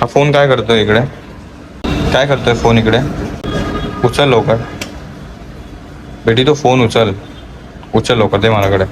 हा फोन काय करतोय इकडे? काय करतोय फोन इकडे? उचल लवकर. बेटी तो फोन उचल. उचल लवकर दे माझ्याकडे.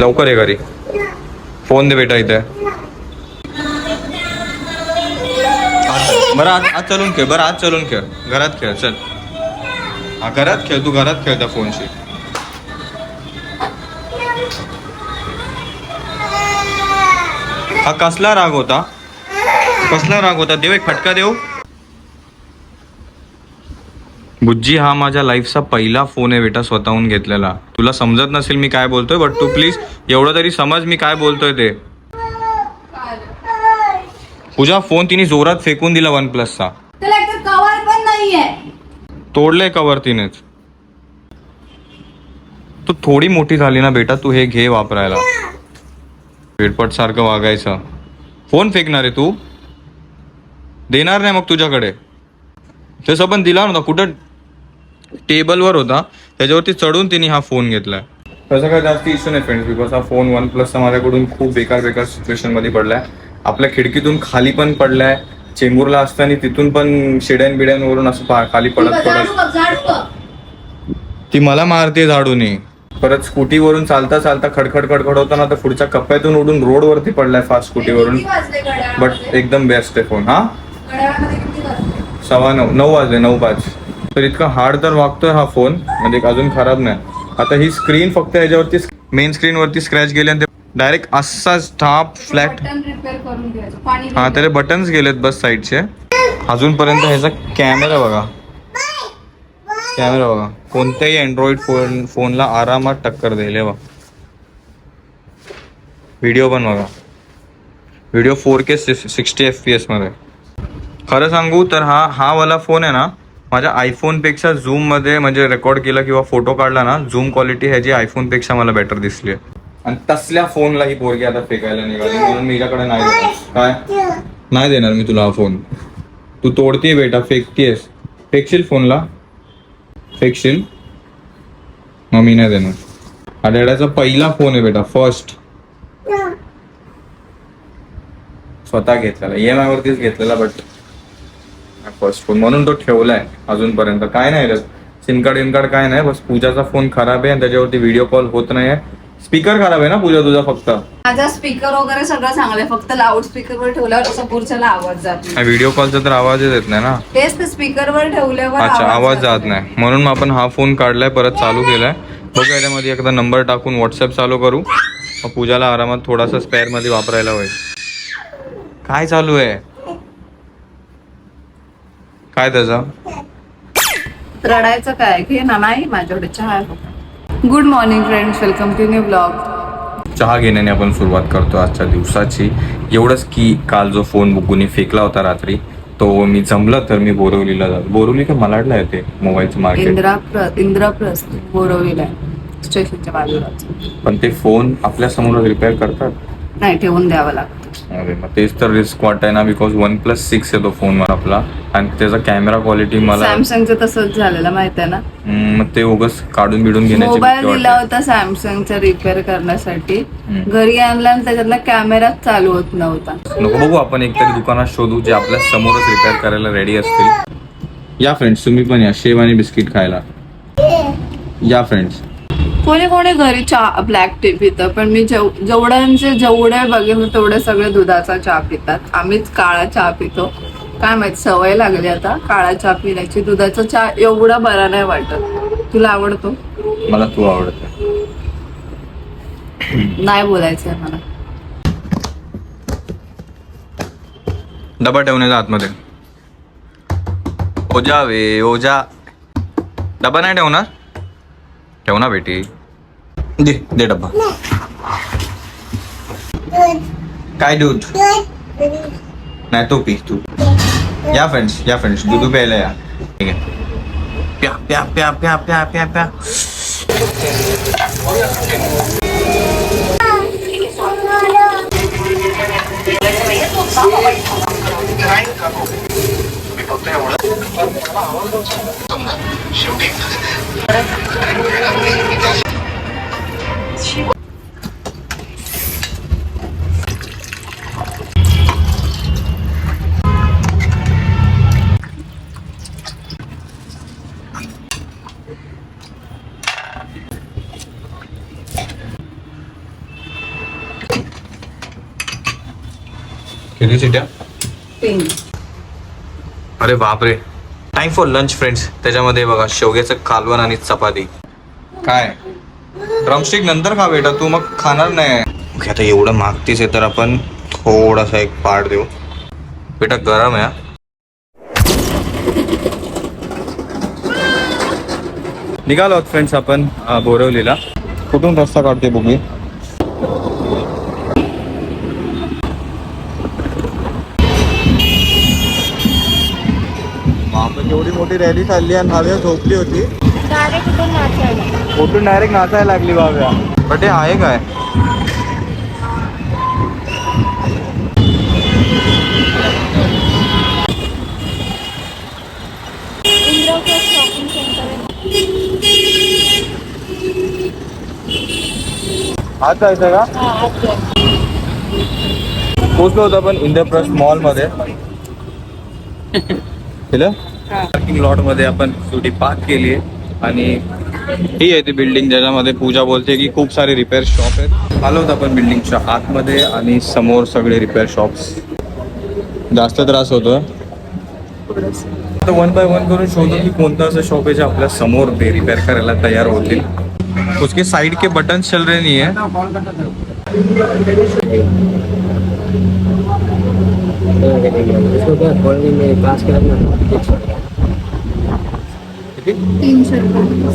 लवकर ये घरी. फोन दे बेटा इथे. आज- बरं आज आज चलून खेळ. बरं आज चलून खेळ. घरात खेळ. चल. हा घरात खेळ तू घरात खेळ त्या फोनशी. हा कसला राग होता? कसला राग होता? देव एक फटका देऊ? बुज्जी हा माझ्या लाईफचा पहिला फोन आहे बेटा स्वतःहून घेतलेला. तुला समजत नसेल मी काय बोलतोय बट तू प्लीज एवढं तरी समज मी काय बोलतोय ते. पूजा फोन तिने जोरात फेकून दिला वन प्लसचा त्याला एक कवर पण नाहीये तोडलंय कवर तिनेच? तू थोडी मोठी झाली ना बेटा तू हे घे वापरायला. पेटपट सारखं वागायचं. फोन फेकणार आहे तू? देणार नाही मग तुझ्याकडे. तसं पण दिला नव्हता कुठं? टेबलवर होता. त्याच्यावरती चढून तिने हा फोन घेतलाय. तसं काय जास्त इश्यू नाही फ्रेंड्स बिकॉज हा फोन वन प्लसचा माझ्याकडून खूप बेकार बेकार सिच्युएशनमध्ये पडलाय. आपल्या खिडकीतून खाली पण पडलाय. चेंबूरला असताना तिथून पण शिड्यान बिड्यांवरून असं पा- खाली पडत पडत ती मला मारते झाडूने. परत स्कूटीवरून चालता चालता खडखड खडखड होताना तर पुढच्या कप्प्यातून उडून रोडवरती पडलाय फास्ट स्कूटीवरून. बट? एकदम बेस्ट आहे फोन हा? सव्वा नऊ नऊ वाजले नऊ पाच. तर इतका हार्ड तर वागतोय हा फोन म्हणजे अजून खराब नाही. आता ही स्क्रीन फक्त याच्यावरती मेन स्क्रीन वरती स्क्रॅच गेले आणि ते डायरेक्ट असाच टाप फ्लॅट बटन रिपेअर करून घ्यायचं. पाणी हा त्याचे बटन्स गेलेत बस साईडचे अजूनपर्यंत ह्याचा कॅमेरा बघा. कॅमेरा बघा. कोणत्याही अँड्रॉइड फोन फोनला आरामात टक्कर देईल. हे बघा. व्हिडिओ पण बघा. Video four K sixty F P मध्ये. खरं सांगू तर हा हा वाला फोन आहे ना माझ्या आयफोनपेक्षा झूममध्ये म्हणजे रेकॉर्ड केला किंवा फोटो काढला ना झूम क्वालिटी ह्याची आयफोनपेक्षा मला बेटर दिसली आहे. आणि तसल्या फोनला ही पोरगी आता फेकायला निघाली. म्हणून मी हिच्याकडे नाही देणार. काय? नाही देणार मी तुला हा फोन. तू तोडतीये बेटा फेकतीयस. फेकशील फोनला? फेकशील? मग मी नाही देणार. हा डॅडाचा पहिला फोन आहे बेटा फर्स्ट स्वतः घेतलेला. ई एम आय वरतीच घेतलेला बट फर्स्ट फोन म्हणून तो ठेवलाय अजूनपर्यंत. काय नाही रे. सिम कार्ड इन कार्ड काय नाही. बस पूजाचा फोन खराब आहे आणि त्याच्यावरती व्हिडिओ कॉल होत नाही स्पीकर खराब आहे ना पूजा तुझा फक्त? माझा स्पीकर वगैरे सगळं चांगलं आहे. फक्त लाऊड स्पीकर वर ठेवल्यावर असं पुढच्याला आवाज जात नाही. व्हिडिओ कॉलचा तर आवाजच येत नाही ना? तेच ते स्पीकर वर ठेवल्यावर अच्छा आवाज जात नाही. म्हणून मग आपण हा फोन काढलाय परत चालू केलाय. बघू याच्यामध्ये एकदा नंबर टाकून व्हॉट्सअप चालू करू. मग पूजाला आरामात थोडासा स्पेअरमध्ये वापरायला होईल. काय चालू आहे? काय त्याचं? रडायचं काय? घे ना नाही माझ्याकडे चहा good morning friends welcome to new blog चहा घेण्याने आपण सुरुवात करतो आजच्या दिवसाची. एवढंच की काल जो फोन बुग्गूने फेकला होता रात्री तो मी जमलं तर मी बोरवलीला जातो. बोरवली का मलाडला येते? मोबाईलचं मार्केट? इंद्राप्र इंद्रप्रस्थ बोरवलेला स्टेशनच्या बाजूलाच. पण ते फोन आपल्यासमोर रिपेअर करतात? नाही ठेवून द्यावं लागतं. अरे मग तेच तर रिस्क वाटाय ना बिकॉज वन प्लस सिक्स आहे तो फोन आपला. आणि त्याचा कॅमेरा क्वालिटी मला सॅमसंगचं तसंच झालेलं माहीत आहे ना? हम्म, मग ते उगच काढून बिडून घेण्याची मोबाईल भीती दिला वाटते. होता सॅमसंगचा रिपेअर करण्यासाठी. घरी आणला आणि त्याच्यातला कॅमेराच चालू होत नव्हता. नको बघू आपण एकतरी दुकानात शोधू जे आपल्या समोरच रिपेअर करायला रेडी असतील. या फ्रेंड्स तुम्ही पण या शेव आणि बिस्किट खायला. या फ्रेंड्स कोणी कोणी घरी चहा ब्लॅक टी पितं पण मी जेव- जेवढ्यांचे जेवढे बघेन तेवढे सगळे दुधाचा चहा पितात. आम्हीच काळा चहा पितो. काय माहीत सवय लागली आता. काळा चहा पिण्याची. दुधाचा चहा एवढा बरा नाही वाटत. तुला आवडतो? मला तू आवडते. नाही बोलायचंय मला. डबा ठेवण्याचा आतमध्ये. ओजा वे ओजा डबा नाही ठेवणार? ठेव ना बेटी. दे दे डब्बा. काय दूध? नाही तो पी तू. या फ्रेंड्स या फ्रेंड्स दूध प्यायला या. ठीक आहे. प्या प्या प्या प्या प्या प्या प्या. Can you sit down? Thank you. अरे बापरे. टाइम फॉर लंच फ्रेंड्स त्याच्यामध्ये बघा शेवग्याचं कालवण आणि चपाती. काय? ड्रमस्टिक नंतर खा बेटा तू मग खाणार नाही. ओके, आता एवढं मागतीस आहे तर आपण थोडासा एक पार्ट देऊ. बेटा गरम आहे निघालो आहोत फ्रेंड्स आपण बोरवलीला. कुठून रस्ता काढते बुगी बापरे एवढी मोठी रॅली चालली आणि भाव्या झोपली होती. कुठून डायरेक्ट नाचायला लागली भाव्या? पण ते आहे काय? आज जायचं का? पोचलो होतो आपण इंद्रप्रस्थ मॉलमध्ये. केलं? पार्किंग लॉटमध्ये आपण स्कूटी पार्क केली आहे. आणि ही आहे ती बिल्डिंग ज्याच्यामध्ये पूजा बोलते की खूप सारे रिपेअर शॉप आहेत. आलो होतो आपण बिल्डिंगच्या आतमध्ये आणि समोर सगळे रिपेअर शॉप्स जास्त त्रास होतो आता वन बाय वन करून शोधू की कोणतं असं शॉप आहे जे आपल्यासमोर ते रिपेअर करायला तयार होतील. उसके साइड के बटन चल रहे नहीं है इसको क्या में पास करना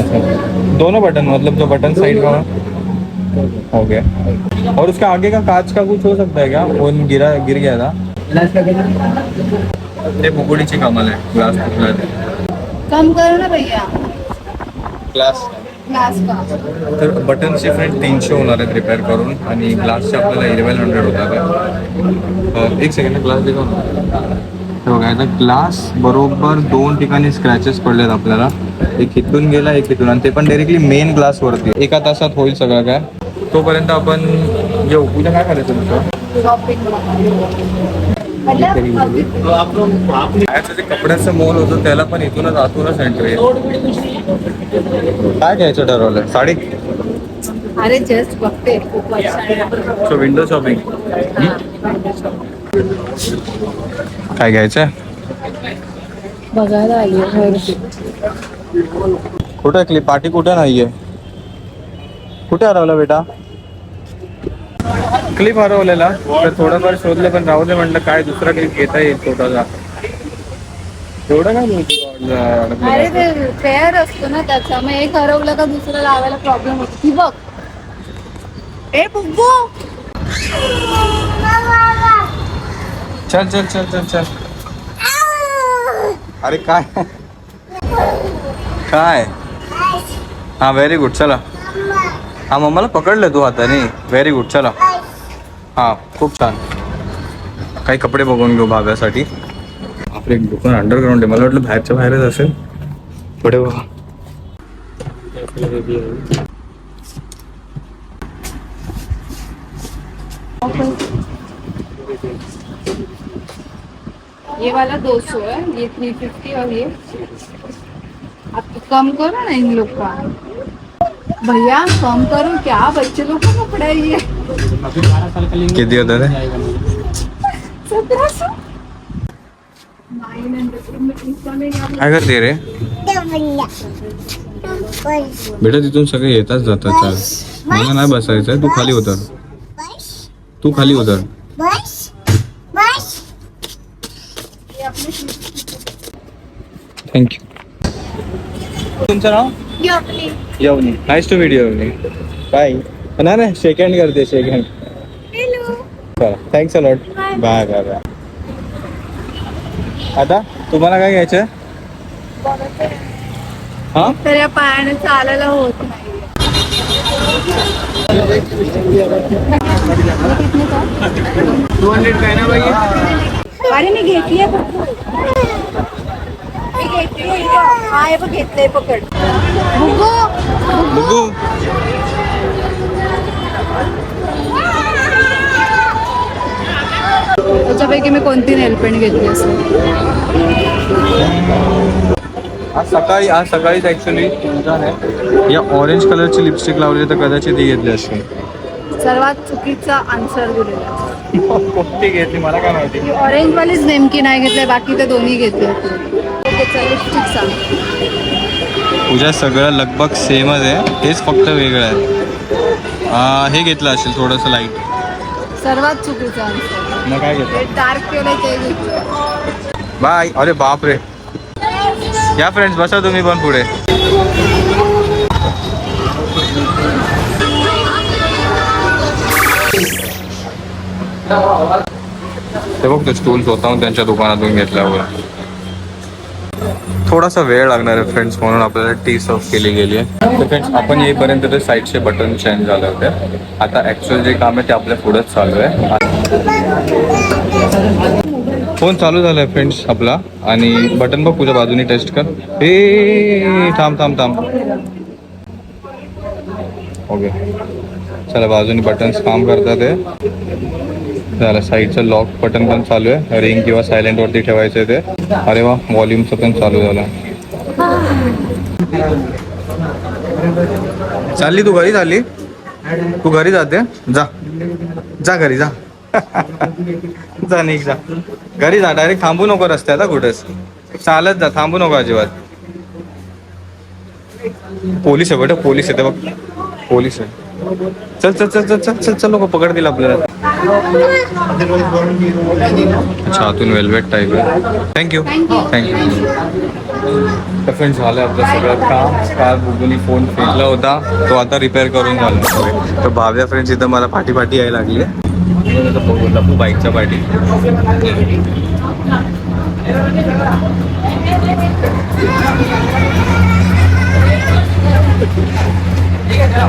अच्छा दोनों बटन मतलब जो बटन साइड का हो गया। और उसके आगे का कांच का कुछ हो सकता है क्या? वो गिरा गिर गया था। ते बुकुडीची कमाल आहे ग्लास कम करो ना भैया। ग्लास तर बटनचे फ्रेंड तीनशे होणार आहेत रिपेअर करून आणि ग्लासचे आपल्याला इलेवन हंड्रेड होतात आहे. एक सेकंड ग्लास देखो बघा आता ग्लास बरोबर दोन ठिकाणी स्क्रॅचेस पडलेत आपल्याला. एक इथून गेला एक इथून. आणि ते पण डायरेक्टली मेन ग्लास वरती. एका तासात होईल सगळं काय? तोपर्यंत आपण येऊ. उद्या काय करायचं तुमचं? बाहेरचं जे कपड्याचं मॉल होतं त्याला पण इथूनच आतूनच एंट्री काय घ्यायचं ठरवलंय? साडी? अरे जस्ट बघते खूप सो विंडो शॉपिंग काय घ्यायचंय? बघायला आली कुठे क्लिप पाठी कुठे नाहीये? कुठे हरवला बेटा? क्लिप हरवलेला तर थोडंफार शोधलं पण राहू दे म्हणलं काय दुसरा क्लिप घेता येईल छोटासा एवढं काय अरे ते पेअर असतो ना त्याचा. मग एक हरवलं का दुसरं लावायला प्रॉब्लेम होतो. ती बघ. ए बुब्बू! चल चल चल चल चल. अरे काय? काय? हा व्हेरी गुड चला. हा मम्माला पकडलं तू हाताने. व्हेरी गुड चला. हा खूप छान. काही कपडे बघून घेऊ भाव्यासाठी. आपलं एक दुकान अंडरग्राऊंड आहे. मला वाटलं बाहेरच्या बाहेरच असेल. पुढे बघा. ये वाला दो सौ है. ये थ्री फिफ्टी और ये. आप तो कम करो ना इन लोग का. भैया कम करो क्या? बच्चे लोग का कपड़ा है ये. अभी बारह साल का लेंगे किती होतं आता। काय करते रे? बेटा तिथून सगळे येतात जातात चाल. मला नाही बसायचंय तू खाली उतर. तू खाली उतर. थँक्यू तुमचं नाव? Yavani. Nice to video Yavani. Bye नाही नाही शेक हँड करते shake hand hello thanks a lot bye bye bye आता तुम्हाला काय घ्यायचं हा? तर या पायाने चालायला होत नाही. टू हंड्रेड काय ना बाई अरे मी घेतली मी घेतली बघ घेतलंय पकड. बुगू त्याच्यापैकी मी कोणती नेलपेंट घेतली असेल. आज सकाळी आज सकाळीच ऍक्च्युली तुमच्या या ऑरेंज कलरची लिपस्टिक लावली तर कदाचित ती घेतली असते सर्वात चुकीचा आन्सर दिलेला. कोणती घेतली? मला काय माहिती. ऑरेंज वालीच नेमकी नाही घेतले बाकी ते दोन्ही घेतले. लिपस्टिक सांग. तुझ्या सगळं लगभग सेमच आहे. हेच फक्त वेगळं आहे. हे घेतलं असेल थोडंसं लाइट सर्वात चुकीचं मग काय घेतलं? डार्क केलं ते घेतलं. बाय अरे बाप रे या फ्रेंड्स बसा तुम्ही पण पुढे. ते बघ ते स्टूल स्वतःहून त्यांच्या दुकानातून घेतल्यावर. थोडासा वेळ लागणार आहे फ्रेंड्स म्हणून आपल्याला टी सर्व केली गेली आहे तर फ्रेंड्स आपण येईपर्यंत ते साईडचे बटन चेंज झाले होते. आता ॲक्च्युअल जे काम आहे ते आपल्या पुढेच चालू आहे. फोन चालू झालाय फ्रेंड्स आपला. आणि बटन बघ तुझ्या बाजूने टेस्ट कर. हे थांब थांब थांब. ओके चला बाजूने बटन्स काम करतात ते. झालं साईडचं लॉक बटन पण चालू आहे. रिंग किंवा सायलेंट वरती ठेवायचं आहे ते. अरे वा व्हॉल्यूमचं पण चालू झालं. चालली तू घरी चालली? तू घरी जाते? जा. जा घरी जा. जा निघ जा. घरी जा डायरेक्ट थांबू नको रस्त्यात हा कुठेच. चालत जा थांबू नको अजिबात. पोलीस आहे बेटा पोलीस आहे ते बघ. पोलीस आहे. चल चल चल चल चल चल चल लोक पकडतील आपल्याला. अच्छा आतून वेलवेट टाईप आहे. थँक्यू थँक्यू तर फ्रेंड झालं आपलं सगळं काम. काल बुगुनी फोन फेकला होता. तो आता रिपेअर करून झाला. तर भाव्या फ्रेंड्स इथं मला पाठी पाठी यायला लागली लपू बाईकच्या पाठी. तिला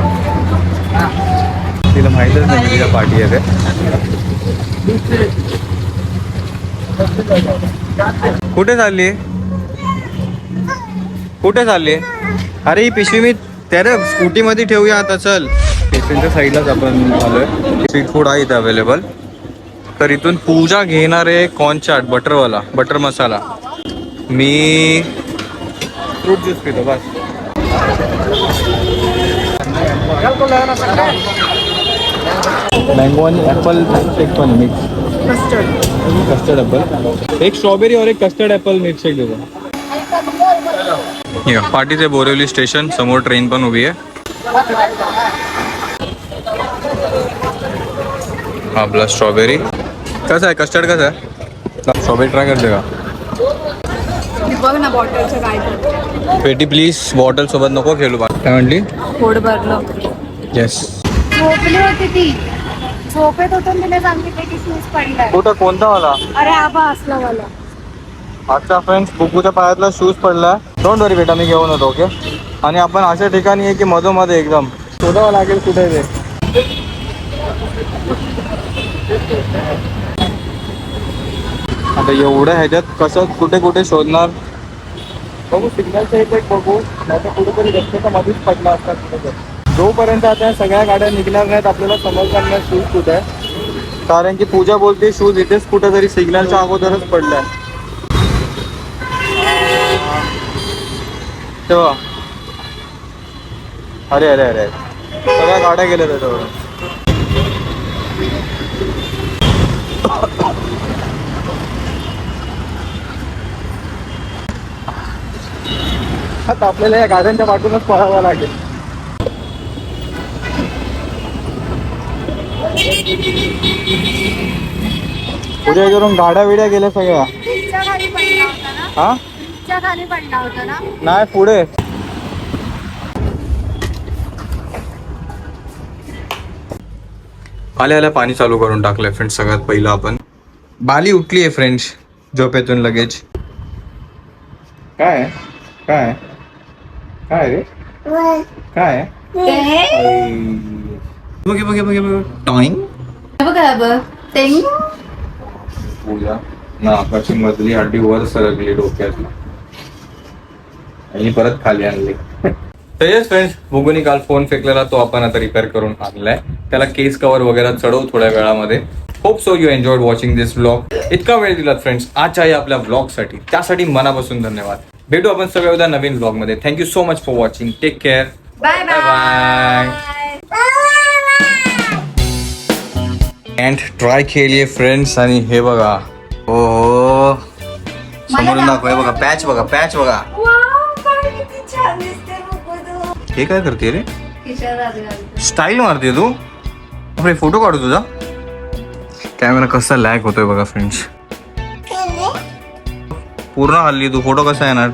माहीतच नाही तिच्या पाठी आहे कुठे चालली? कुठे चालली? अरे ही पिशवी मी त्या रे स्कूटी मध्ये ठेवूया आता चल. पिशवीच्या साईडलाच आपण आलोय. स्ट्रीट फूड आहे इथे अवेलेबल तर इथून पूजा घेणार आहे कॉर्न चाट बटरवाला बटर मसाला मी फ्रूट ज्यूस पितो बस. मँगो आणि ॲपल शेक पण मिक्स कस्टर्ड ॲपल एक स्ट्रॉबेरी और एक कस्टर्ड ॲपल मिल्कशेक देतो या पाटीचे बोरिवली स्टेशन समोर ट्रेन पण उभी आहे हा आपला स्ट्रॉबेरी कसं आहे कस्टर्ड कसं आहे स्ट्रॉबेरी ट्राय करते का बघ ना बॉटलचं काय करतो पेटी प्लीज बॉटल सोबत नको खेळू बा काय पोट भरलं. येस झोपली होती ती. झोपेत होतो तिने सांगितले की शूज पडलाय. कुठं? कोणता वाला? अरे आबा असला मला आजचा फ्रेंड्स बुकूच्या पायातला शूज पडला डोंट वरी बेटा मी घेऊन येतो ओके आणि आपण अशा ठिकाणी आहे की मधोमध्ये एकदम. शोधावं लागेल कुठे ते? आता एवढ्या ह्याच्यात कसं कुठे कुठे शोधणार? बघू सिग्नलच्या इथे एक बघू. नाही तर कुठेतरी रस्त्याच्या मध्येच पडला असतात कुठेतरी. जोपर्यंत आता सगळ्या गाड्या निघणार नाहीत आपल्याला समजणार नाही शूज कुठे आहे? कारण की पूजा बोलते शूज इथेच कुठेतरी सिग्नलच्या अगोदरच पडलाय. तेव्हा. अरे अरे अरे सगळ्या गाड्या गेल्या त्याच्यावर आता आपल्याला या गाड्यांच्या पाठूनच पळावं लागेल. पुढे करून गाड्या बिड्या गेल्या सगळ्या. हा? नाही पुढे. आल्या आल्या पाणी चालू करून टाकलंय फ्रेंड्स सगळ्यात पहिलं आपण. बाली उठली आहे फ्रेंड्स झोपेतून लगेच. काय? काय? काय रे? काय? बघे बघे बघे बघे. टाइम बघा बघ. टेंग पूजा नाकाची मधली हड्डी वर सरकली डोक्यात आणि परत खाली आणली. तर येस फ्रेंड्स भुगुनी काल फोन फेकलेला तो आपण आता रिपेअर करून आणलाय. त्याला केस कव्हर वगैरे चढवू थोड्या वेळामध्ये. Hope so you enjoy watching this blog इतका वेळ दिलात फ्रेंड्स आजच्या या आपल्या ब्लॉगसाठी. त्यासाठी मनापासून धन्यवाद. भेटू आपण सगळ्या उद्या नवीन ब्लॉगमध्ये. Thank you so much for watching take care bye bye and try केलीये फ्रेंड्स आणि हे बघा. हो हो समोरून दाखव. हे बघा पॅच बघा पॅच बघा. हे काय करते रे? स्टाईल मारते तू? अरे फोटो काढू तुझा? कॅमेरा कसा लॅग होतोय बघा फ्रेंड्स पूर्ण हल्ली तू फोटो कसा येणार?